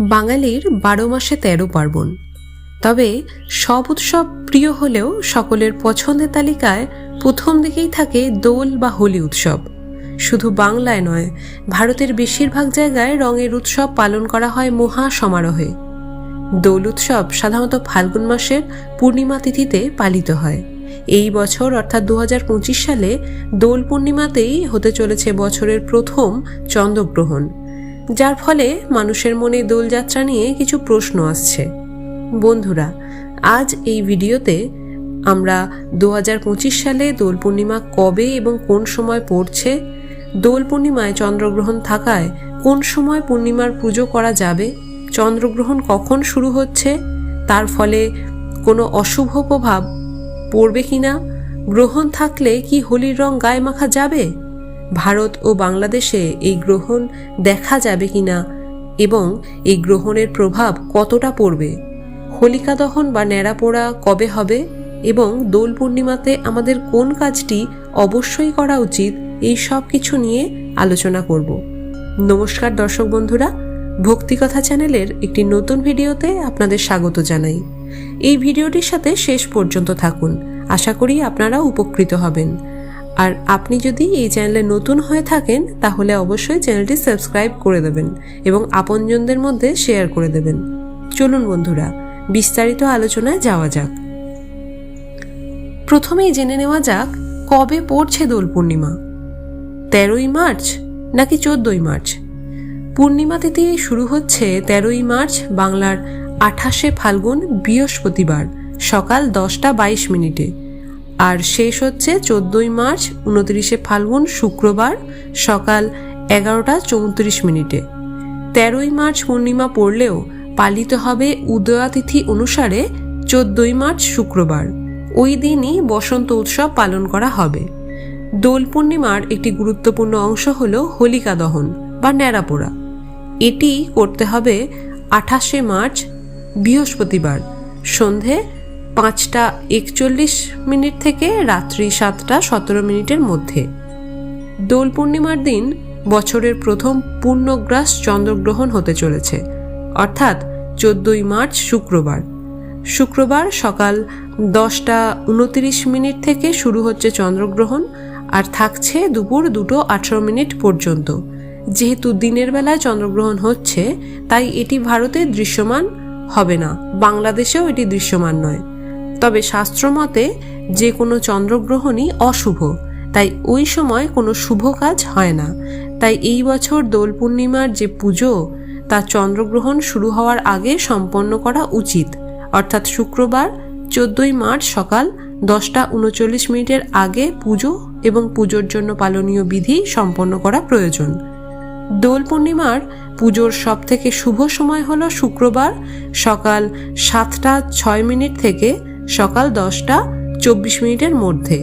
বাঙালির বারো মাসে তেরো পার্বণ। তবে সব উৎসব প্রিয় হলেও সকলের পছন্দের তালিকায় প্রথম দিকেই থাকে দোল বা হোলি উৎসব। শুধু বাংলায় নয়, ভারতের বেশিরভাগ জায়গায় রঙের উৎসব পালন করা হয় মহা সমারোহে। দোল উৎসব সাধারণত ফাল্গুন মাসের পূর্ণিমা তিথিতে পালিত হয়। এই বছর, অর্থাৎ দু হাজার পঁচিশ সালে দোল পূর্ণিমাতেই হতে চলেছে বছরের প্রথম চন্দ্রগ্রহণ। যার ফলে মানুষের মনে দোলযাত্রা নিয়ে কিছু প্রশ্ন আসছে। বন্ধুরা, আজ এই ভিডিওতে আমরা দু হাজার পঁচিশ সালে দোল পূর্ণিমা কবে এবং কোন সময় পড়ছে, দোল পূর্ণিমায় চন্দ্রগ্রহণ থাকায় কোন সময় পূর্ণিমার পুজো করা যাবে, চন্দ্রগ্রহণ কখন শুরু হচ্ছে, তার ফলে কোনো অশুভ প্রভাব পড়বে কিনা, গ্রহণ থাকলে কি হোলির রং গায়ে মাখা যাবে? ভারত ও বাংলাদেশে এই গ্রহণ দেখা যাবে কিনা এবং এই গ্রহণের প্রভাব কতটা পড়বে? হোলিকা দহন বা ন্যাড়া পোড়া কবে হবে? এবং দোল পূর্ণিমাতে আমাদের কোন কাজটি অবশ্যই করা উচিত? এই সব কিছু নিয়ে আলোচনা করব। নমস্কার দর্শক বন্ধুরা ভক্তিকথা চ্যানেলের একটি নতুন ভিডিওতে আপনাদের স্বাগত জানাই। এই ভিডিওটির সাথে শেষ পর্যন্ত থাকুন। আশা করি আপনারা উপকৃত হবেন। আর আপনি যদি এই চ্যানেলে নতুন হয়ে থাকেন, তাহলে অবশ্যই চ্যানেলটি সাবস্ক্রাইব করে দেবেন এবং আপনজনদের মধ্যে শেয়ার করে দেবেন। চলুন বন্ধুরা, বিস্তারিত আলোচনায় যাওয়া যাক। প্রথমেই জেনে নেওয়া যাক, কবে পড়ছে দোল পূর্ণিমা? তেরোই মার্চ নাকি চোদ্দই মার্চ? পূর্ণিমা তিথি শুরু হচ্ছে তেরোই মার্চ বাংলার আঠাশে ফাল্গুন বৃহস্পতিবার, সকাল দশটা বাইশ মিনিটে। আর শেষ হচ্ছে চোদ্দই মার্চ, উনত্রিশে ফাল্গুন, শুক্রবার সকাল এগারোটা চৌত্রিশ মিনিটে। তেরোই মার্চ পূর্ণিমা পড়লেও পালিত হবে উদয়াতিথি অনুসারে চোদ্দই মার্চ শুক্রবার। ওই দিনই বসন্ত উৎসব পালন করা হবে। দোল পূর্ণিমার একটি গুরুত্বপূর্ণ অংশ হল হোলিকা দহন বা ন্যাড়াপোড়া। এটি করতে হবে আঠাশে মার্চ, বৃহস্পতিবার সন্ধে পাঁচটা একচল্লিশ মিনিট থেকে রাত্রি সাতটা সতেরো মিনিটের মধ্যে। দোল পূর্ণিমার দিন বছরের প্রথম পূর্ণগ্রাস চন্দ্রগ্রহণ হতে চলেছে, অর্থাৎ চোদ্দই মার্চ শুক্রবার। শুক্রবার সকাল দশটা উনতিরিশ মিনিট থেকে শুরু হচ্ছে চন্দ্রগ্রহণ আর থাকছে দুপুর দুটো আঠারো মিনিট পর্যন্ত। যেহেতু দিনের বেলায় চন্দ্রগ্রহণ হচ্ছে, তাই এটি ভারতে দৃশ্যমান হবে না। বাংলাদেশেও এটি দৃশ্যমান নয়। তবে শাস্ত্রমতে যে কোনো চন্দ্রগ্রহণই অশুভ, তাই ওই সময় কোনো শুভ কাজ হয় না। তাই এই বছর দোল পূর্ণিমার যে পুজো, তা চন্দ্রগ্রহণ শুরু হওয়ার আগে সম্পন্ন করা উচিত। অর্থাৎ শুক্রবার, চোদ্দই মার্চ সকাল দশটা উনচল্লিশ মিনিটের আগে পুজো এবং পুজোর জন্য পালনীয় বিধি সম্পন্ন করা প্রয়োজন। দোল পূর্ণিমার পুজোর সব থেকে শুভ সময় হলো শুক্রবার সকাল সাতটা ছয় মিনিট থেকে সকাল দশটা চব্বিশ মিনিটের মধ্যে।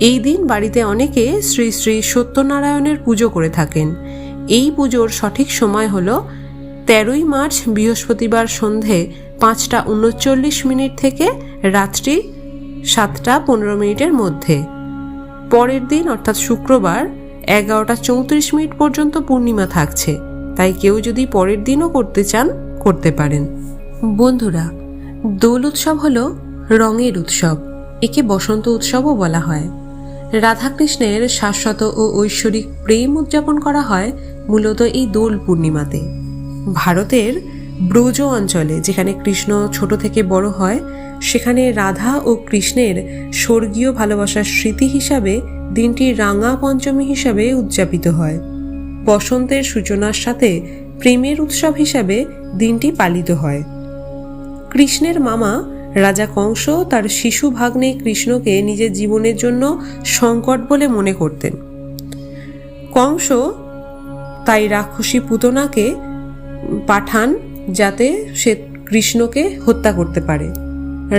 এই দিন বাড়িতে অনেকে শ্রী শ্রী সত্যনারায়ণের পুজো করে থাকেন। এই পুজোর সঠিক সময় হল তেরোই মার্চ বৃহস্পতিবার সন্ধে পাঁচটা উনচল্লিশ মিনিট থেকে রাত্রি সাতটা পনেরো মিনিটের মধ্যে। পরের দিন অর্থাৎ শুক্রবার এগারোটা চৌত্রিশ মিনিট পর্যন্ত পূর্ণিমা থাকছে। তাই কেউ যদি পরের দিনও করতে চান, করতে পারেন। বন্ধুরা, দোল উৎসব হলো রঙের উৎসব। একে বসন্ত উৎসবও বলা হয়। রাধাকৃষ্ণের শাশ্বত ও ঐশ্বরিক প্রেম উদযাপন করা হয় মূলত এই দোল পূর্ণিমাতে। ভারতের ব্রজ অঞ্চলে, যেখানে কৃষ্ণ ছোট থেকে বড় হয়, সেখানে রাধা ও কৃষ্ণের স্বর্গীয় ভালোবাসার স্মৃতি হিসাবে দিনটি রাঙা পঞ্চমী হিসাবে উদযাপিত হয়। বসন্তের সূচনার সাথে প্রেমের উৎসব হিসাবে দিনটি পালিত হয়। কৃষ্ণের মামা রাজা কংস তার শিশু ভাগ্নে কৃষ্ণকে নিজের জীবনের জন্য সংকট বলে মনে করতেন। কংস তাই রাক্ষসী পুতনাকে পাঠান যাতে সে কৃষ্ণকে হত্যা করতে পারে।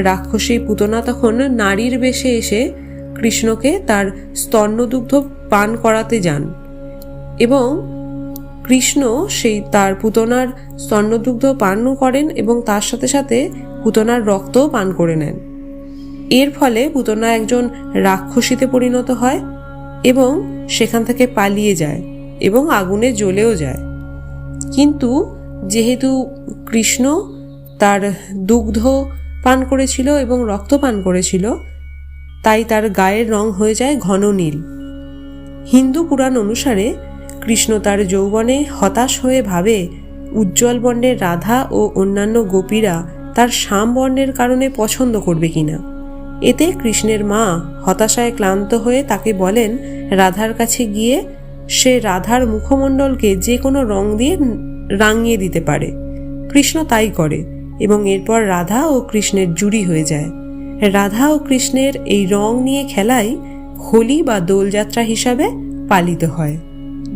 রাক্ষসী পুতনা তখন নারীর বেশে এসে কৃষ্ণকে তার স্তন্যদুগ্ধ পান করাতে যান এবং কৃষ্ণ সেই তার পুতনার স্তন্যদুগ্ধ পান করেন এবং তার সাথে সাথে পুতনার রক্তও পান করে নেন। এর ফলে পুতনা একজন রাক্ষসীতে পরিণত হয় এবং সেখান থেকে পালিয়ে যায় এবং আগুনে জ্বলেও যায়। কিন্তু যেহেতু কৃষ্ণ তার দুগ্ধ পান করেছিল এবং রক্ত পান করেছিল, তাই তার গায়ের রং হয়ে যায় ঘন নীল। হিন্দু পুরাণ অনুসারে কৃষ্ণ তার যৌবনে হতাশ হয়ে ভাবে, উজ্জ্বল বর্ণের রাধা ও অন্যান্য গোপীরা তার শ্যাম বর্ণের কারণে পছন্দ করবে কিনা। এতে কৃষ্ণের মা হতাশায় ক্লান্ত হয়ে তাকে বলেন, রাধার কাছে গিয়ে সে রাধার মুখমণ্ডলকে যে কোনো রং দিয়ে রাঙিয়ে দিতে পারে। কৃষ্ণ তাই করে এবং এরপর রাধা ও কৃষ্ণের জুড়ি হয়ে যায়। রাধা ও কৃষ্ণের এই রং নিয়ে খেলাই হোলি বা দোলযাত্রা হিসাবে পালিত হয়।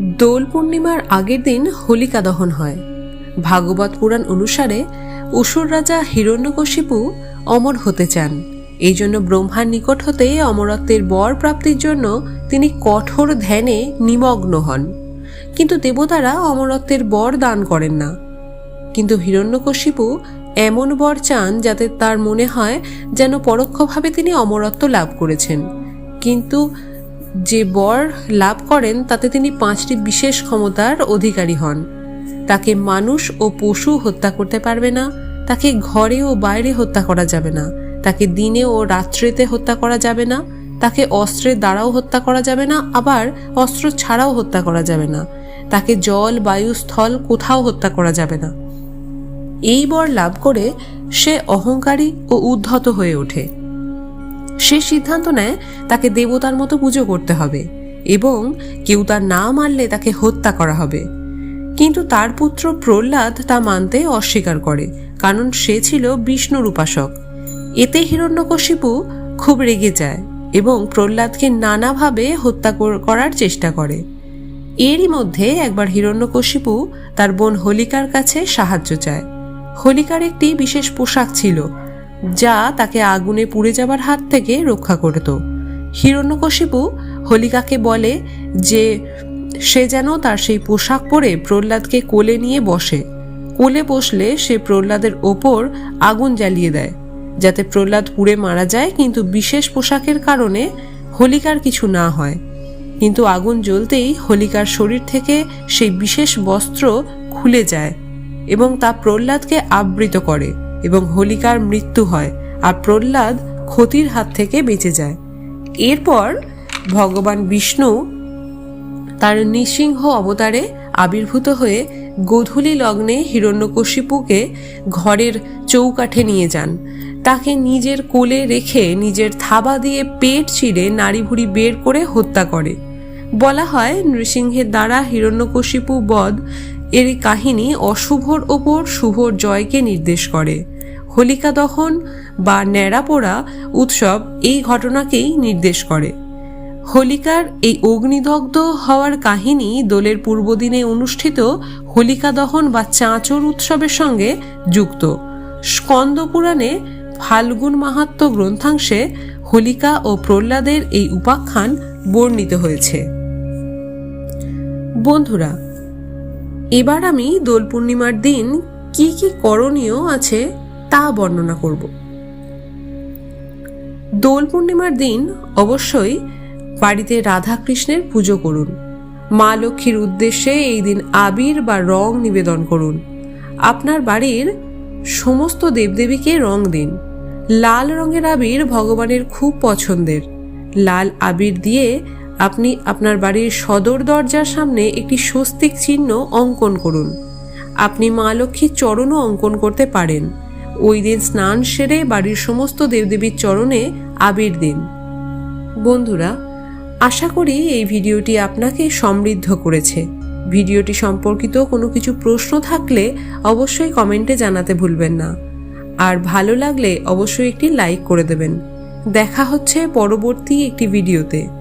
দোল পূর্ণিমার আগের দিন হোলিকা দহন হয়। ভাগবত পুরাণ অনুসারে অসুর রাজা হিরণ্যকশিপু অমর হতে চান। এই জন্য ব্রহ্মার নিকট হতে অমরত্বের বর প্রাপ্তির জন্য তিনি কঠোর ধ্যানে নিমগ্ন হন। কিন্তু দেবতারা অমরত্বের বর দান করেন না। কিন্তু হিরণ্যকশিপু এমন বর চান যাতে তার মনে হয় যেন পরোক্ষভাবে তিনি অমরত্ব লাভ করেছেন। কিন্তু যে বর লাভ করেন, তাতে তিনি পাঁচটি বিশেষ ক্ষমতার অধিকারী হন। তাকে মানুষ ও পশু হত্যা করতে পারবে না, তাকে ঘরে ও বাইরে হত্যা করা যাবে না, তাকে দিনে ও রাত্রেতে হত্যা করা যাবে না, তাকে অস্ত্রের দ্বারাও হত্যা করা যাবে না, আবার অস্ত্র ছাড়াও হত্যা করা যাবে না, তাকে জল, বায়ু, স্থল কোথাও হত্যা করা যাবে না। এই বর লাভ করে সে অহংকারী ও উদ্ধত হয়ে ওঠে। সে সিদ্ধান্ত নেয় তাকে দেবতার মতো পুজো করতে হবে এবং কেউ তার না মানলে তাকে হত্যা করা হবে। কিন্তু তার পুত্র প্রহ্লাদ তা মানতে অস্বীকার করে, কারণ সে ছিল বিষ্ণুর উপাসক এতে হিরণ্যকশিপু খুব রেগে যায় এবং প্রহ্লাদকে নানাভাবে হত্যা করার চেষ্টা করে। এরই মধ্যে একবার হিরণ্যকশিপু তার বোন হোলিকার কাছে সাহায্য চায়। হোলিকার একটি বিশেষ পোশাক ছিল যা তাকে আগুনে পুড়ে যাবার হাত থেকে রক্ষা করত। হিরণ্যকশিপু হোলিকাকে বলে যে সে যেন তার সেই পোশাক পরে প্রহ্লাদকে কোলে নিয়ে বসে। কোলে বসলে সে প্রহ্লাদের ওপর আগুন জ্বালিয়ে দেয়, যাতে প্রহ্লাদ পুড়ে মারা যায় কিন্তু বিশেষ পোশাকের কারণে হোলিকার কিছু না হয়। কিন্তু আগুন জ্বলতেই হোলিকার শরীর থেকে সেই বিশেষ বস্ত্র খুলে যায় এবং তা প্রহ্লাদকে আবৃত করে। এবং হোলিকার মৃত্যু হয় আর প্রহ্লাদ ক্ষতির হাত থেকে বেঁচে যায়। এরপর ভগবান বিষ্ণু তার নৃসিংহ অবতারে আবির্ভূত হয়ে গোধূলি লগ্নে হিরণ্যকশিপুকে ঘরের চৌকাঠে নিয়ে যান। তাকে নিজের কোলে রেখে নিজের থাবা দিয়ে পেট চিরে নাড়িভুড়ি বের করে হত্যা করে। বলা হয় নৃসিংহের দ্বারা হিরণ্যকশিপু বধ এর কাহিনী অশুভর ওপর শুভর জয়কে নির্দেশ করে। হোলিকা দহন বা ন্যাড়াপোড়া উৎসব এই ঘটনাকেই নির্দেশ করে। হোলিকার এই অগ্নিদগ্ধ হওয়ার কাহিনী দোলের পূর্বদিনে অনুষ্ঠিত হোলিকা দহন বা চাঁচর উৎসবের সঙ্গে যুক্ত। স্কন্দ পুরাণে ফাল্গুন মাহাত্ম্য গ্রন্থাংশে হোলিকা ও প্রহ্লাদের এই উপাখ্যান বর্ণিত হয়েছে। বন্ধুরা এবার আমি দোল পূর্ণিমার দিন কি কি করণীয় আছে তা বর্ণনা করব। দোল পূর্ণিমার দিন অবশ্যই বাড়িতে রাধা কৃষ্ণের পুজো করুন। মা লক্ষ্মীর উদ্দেশ্যে এই দিন আবির বা রং নিবেদন করুন। আপনার বাড়ির সমস্ত দেবদেবীকে রং দিন। লাল রঙের আবির ভগবানের খুব পছন্দের। লাল আবির দিয়ে আপনি আপনার বাড়ির সদর দরজার সামনে একটি স্বস্তিক চিহ্ন অঙ্কন করুন। আপনি মা লক্ষ্মীর চরণও অঙ্কন করতে পারেন। ওই দিন স্নান সেরে বাড়ির সমস্ত দেবদেবীর চরণে আবির দিন। বন্ধুরা, আশা করি এই ভিডিওটি আপনাকে সমৃদ্ধ করেছে। ভিডিওটি সম্পর্কিত কোনো কিছু প্রশ্ন থাকলে অবশ্যই কমেন্টে জানাতে ভুলবেন না। আর ভালো লাগলে অবশ্যই একটি লাইক করে দেবেন। দেখা হচ্ছে পরবর্তী একটি ভিডিওতে।